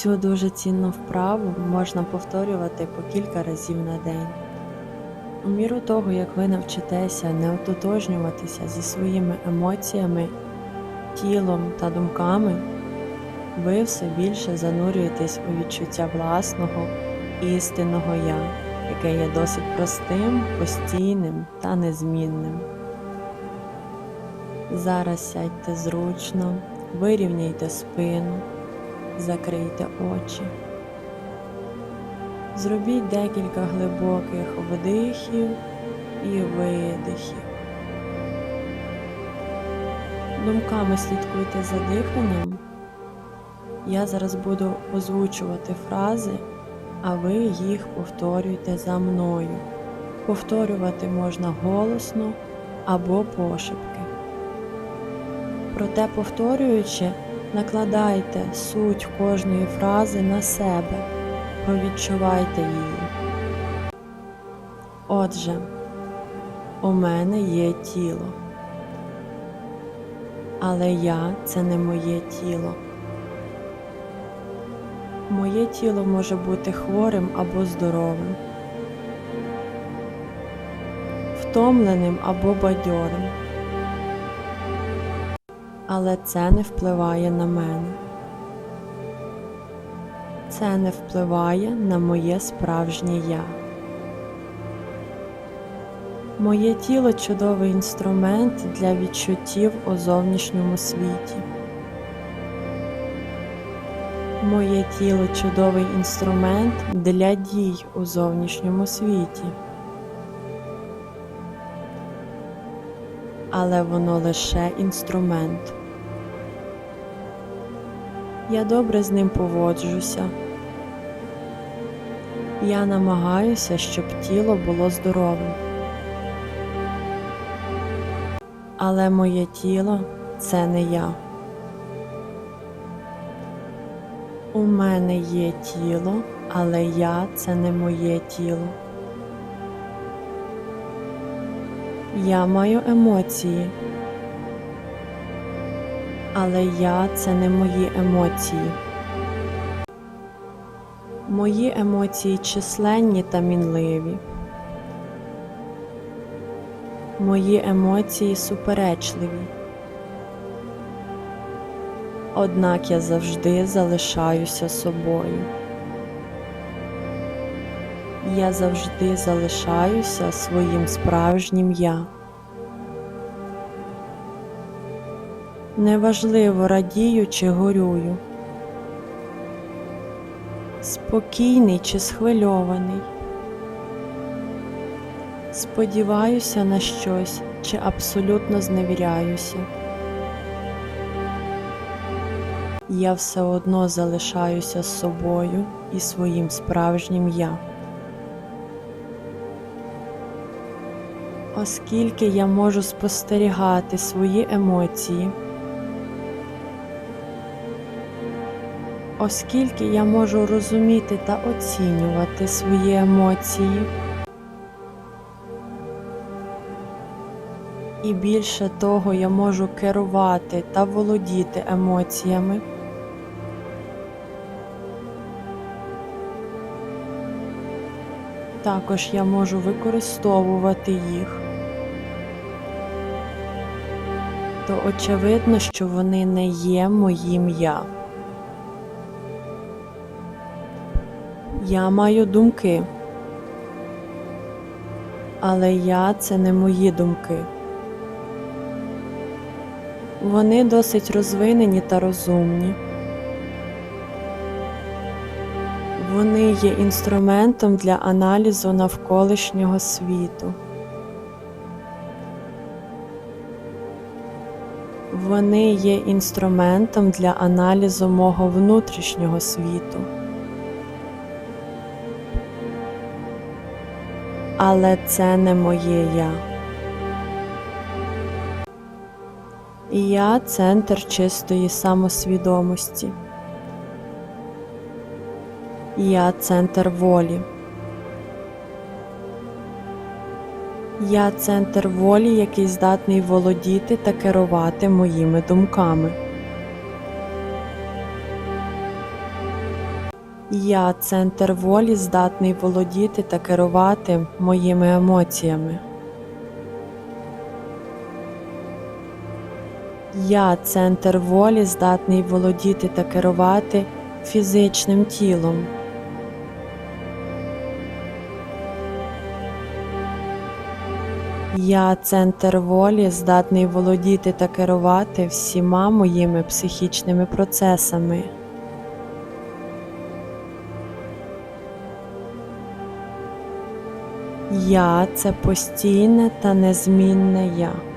Цю дуже цінну вправу можна повторювати по кілька разів на день. У міру того, як ви навчитеся не ототожнюватися зі своїми емоціями, тілом та думками, ви все більше занурюєтесь у відчуття власного істинного я, яке є досить простим, постійним та незмінним. Зараз сядьте зручно, вирівняйте спину, закрийте очі. Зробіть декілька глибоких вдихів і видихів. Думками слідкуйте за диханням. Я зараз буду озвучувати фрази, а ви їх повторюйте за мною. Повторювати можна голосно або пошепки. Проте, повторюючи, накладайте суть кожної фрази на себе, провідчувайте її. Отже, у мене є тіло, але я це не моє тіло. Моє тіло може бути хворим або здоровим, втомленим або бадьорим. Але це не впливає на мене. Це не впливає на моє справжнє я. Моє тіло чудовий інструмент для відчуттів у зовнішньому світі. Моє тіло чудовий інструмент для дій у зовнішньому світі. Але воно лише інструмент. Я добре з ним поводжуся. Я намагаюся, щоб тіло було здоровим. Але моє тіло це не я. У мене є тіло, але я це не моє тіло. Я маю емоції, але я це не мої емоції. Мої емоції численні та мінливі. Мої емоції суперечливі. Однак я завжди залишаюся собою. Я завжди залишаюся своїм справжнім я. Неважливо радію чи горюю, спокійний чи схвильований. Сподіваюся на щось чи абсолютно зневіряюся. Я все одно залишаюся з собою і своїм справжнім я. Оскільки я можу спостерігати свої емоції, оскільки я можу розуміти та оцінювати свої емоції, і більше того, я можу керувати та володіти емоціями. Також я можу використовувати їх. То очевидно, що вони не є моїм я. Я маю думки, але я це не мої думки. Вони досить розвинені та розумні. Вони є інструментом для аналізу навколишнього світу. Вони є інструментом для аналізу мого внутрішнього світу. Але це не моє я. Я центр чистої самосвідомості. Я центр волі. Я центр волі, який здатний володіти та керувати моїми думками. Я центр волі здатний володіти та керувати моїми емоціями. Я центр волі здатний володіти та керувати фізичним тілом. Я центр волі здатний володіти та керувати всіма моїми психічними процесами. Я це постійне та незмінне я.